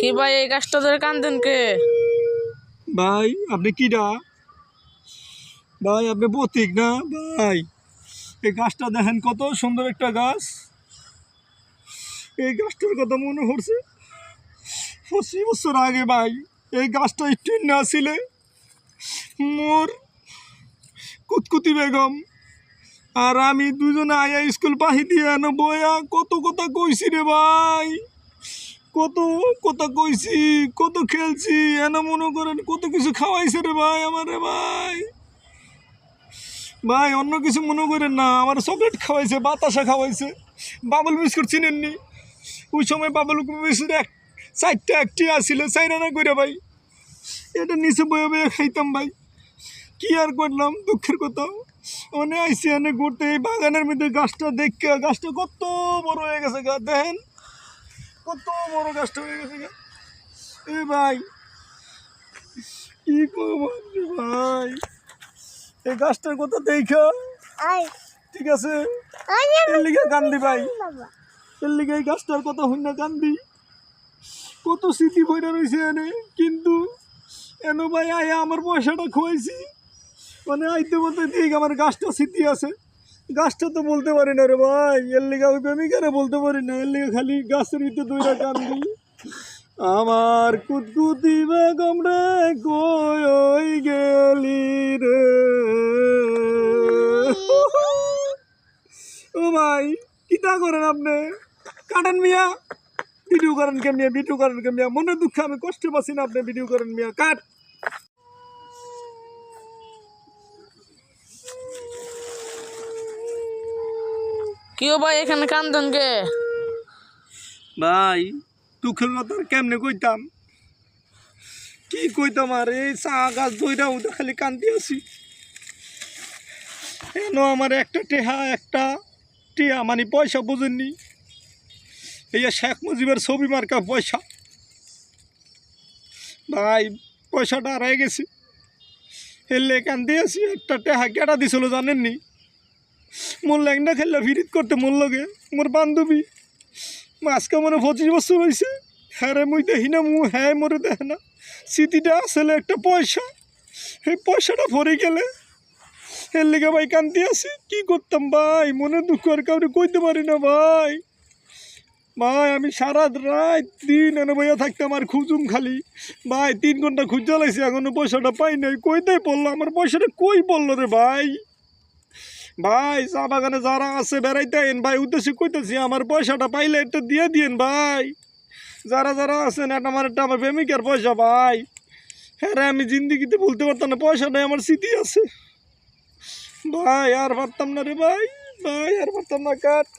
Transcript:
কি ভাই এই গাছটা ধরে কান্দেন কে? ভাই, আপনি কিডা? ভাই, আপনি প্রতীক না? ভাই, এই গাছটা দেখেন কত সুন্দর একটা গাছ। এই গাছটার কথা মনে পড়ছে। পঁচিশ বছর আগে ভাই, এই গাছটা একটু না ছিলে। মোর কুতকুতি বেগম। আর আমি দুজনে আয়া স্কুল পাহি দিয়ে আনো বয়া কত কথা কইছি রে ভাই। কত কত কইছি, কত খেলছি, এনা মনে করেন কত কিছু খাওয়াইছে রে ভাই আমার রে ভাই। ভাই, অন্য কিছু মনে করেন না, আমার চকলেট খাওয়াইছে, বাতাসা খাওয়াইছে বাবল বিস্কুট চিনেননি। ওই সময় বাবল বিস্কুট এক, চারটা একটি আসছিল চাইরা না করে ভাই, এটা নিচে বয়ে বয়ে খাইতাম ভাই। কি আর করলাম, দুঃখের কথা। মানে আইসি এনে ঘুরতে, এই বাগানের মধ্যে গাছটা দেখে, গাছটা কত বড় হয়ে গেছে গা, দেখেন। কত বড় গাছটা হয়ে গেছে এ ভাই কি করব ভাই? এই গাছটার কথা দেখা। ঠিক আছে? আই এর লিগে কান্দি ভাই। এর লিগে এই গাছটার কথা হই না কান্দি। কত স্মৃতি বইটা রয়েছে এনে। কিন্তু এনো ভাই আয়া আমার পয়সাটা খোয়াইছি মানে আইতে বলতে ঠিক আমার গাছটা স্মৃতি আছে। গাছটা তো বলতে পারি না রে ভাই। এর লিগে ওই প্রেমিকারে বলতে পারি না। এর লিগে খালি গাছের ভিতরে দুইটা কান্দি আমার কুতকুতি বেগম রে, কই গেলি রে? ও ভাই, কিতা করেন আপনি? কাটেন মিয়া। ভিডিও করেন কে মিয়া ভিডিও করেন কে মিয়া মনে দুঃখ আমি কষ্ট পাচ্ছি না আপনি ভিডিও করেন মিয়া। কাট। কি ও ভাই এখানে কান্দেন কে? ভাই, দুঃখের কথা কেমনে কইতাম? কি কইতাম আর, এই চা গাছ ধইরা ওটা খালি কান্দি আছি। এন আমার একটা টেহা, একটা টিয়া মানে পয়সা বোঝেননি। এই শেখ মুজিবের ছবি মার্কা পয়সা। ভাই, পয়সাটা হারাই গেছি। হেললে কান্দি আছি, একটা টেহা কেটা দিছিল জানেননি? মোর ল্যাংটা খেললে ফিরিত করতে মোর লগে, মোর বান্ধবী। আজকে মনে পঁচিশ বছর হয়েছে হ্যাঁ রে, মুই দেখি না, মু হ্যাঁ মরে দেখে না। স্মৃতিটা আসলে একটা পয়সা। এই পয়সাটা ভরে গেলে এর লেগে ভাই কান্তি আছি। কি করতাম ভাই? মনে দুঃখ আর কাউরে কইতে পারি না ভাই। ভাই, আমি সারা রাত দিন এনে বইয়া থাকতাম আর খুঁজুম খালি। ভাই, তিন ঘণ্টা খুঁজে লাগছে, এখনও পয়সাটা পাই নাই। কইতে পড়ল, আমার পয়সাটা কই পড়ল রে ভাই? ভাই, চা বাগানে যারা আছে বেড়াইতেন ভাই, উদ্দেশ্যে কইতেছি, আমার পয়সাটা পাইলে একটু দিয়ে দিন ভাই। যারা যারা আছেন, এটা আমার একটা আমার প্রেমিকার পয়সা ভাই। হ্যাঁ আমি জিন্দিগিতে বলতে পারতাম না পয়সাটাই আমার স্মৃতি আছে। ভাই, আর পারতাম না রে ভাই ভাই, আর পারতাম না, কাট।